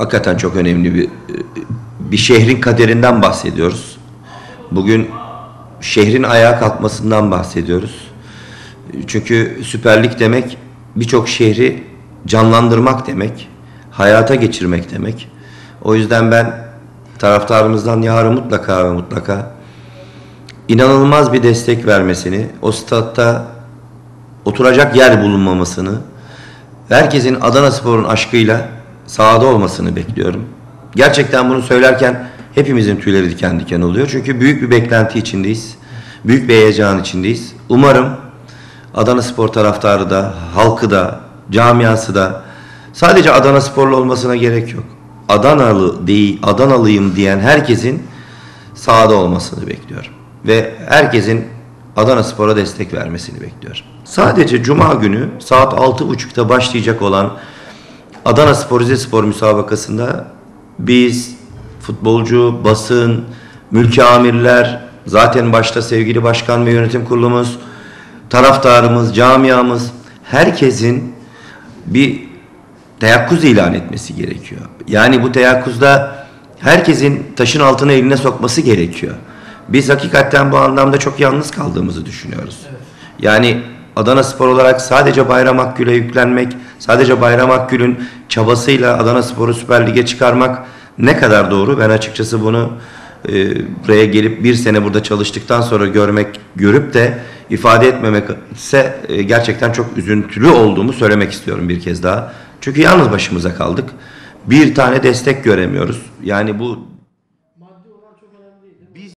hakikaten çok önemli bir bir şehrin kaderinden bahsediyoruz. Bugün şehrin ayağa kalkmasından bahsediyoruz. Çünkü Süper Lig demek birçok şehri canlandırmak demek, hayata geçirmek demek. O yüzden ben taraftarımızdan yarın mutlaka ve mutlaka inanılmaz bir destek vermesini, o statta oturacak yer bulunmamasını, herkesin Adana Spor'un aşkıyla sahada olmasını bekliyorum. Gerçekten bunu söylerken hepimizin tüyleri diken diken oluyor. Çünkü büyük bir beklenti içindeyiz. Büyük bir heyecan içindeyiz. Umarım Adana Spor taraftarı da, halkı da, camiası da sadece Adana Sporlu olmasına gerek yok. Adanalı değil, Adanalıyım diyen herkesin sahada olmasını bekliyorum. Ve herkesin Adana Spor'a destek vermesini bekliyorum. Sadece Cuma günü saat 6.30'da başlayacak olan Adana Spor Rizespor müsabakasında biz futbolcu, basın, mülki amirler, zaten başta sevgili başkan ve yönetim kurulumuz, taraftarımız, camiamız, herkesin bir teyakkuz ilan etmesi gerekiyor. Yani bu teyakkuzda herkesin taşın altına eline sokması gerekiyor. Biz hakikaten bu anlamda çok yalnız kaldığımızı düşünüyoruz. Yani Adana Spor olarak sadece Bayram Akgül'e yüklenmek, sadece Bayram Akgül'ün çabasıyla Adana Spor'u Süper Lig'e çıkarmak ne kadar doğru? Ben açıkçası bunu e, buraya gelip bir sene burada çalıştıktan sonra görmek, görüp de ifade etmemek ise e, gerçekten çok üzüntülü olduğumu söylemek istiyorum bir kez daha. Çünkü yalnız başımıza kaldık. Bir tane destek göremiyoruz. Yani bu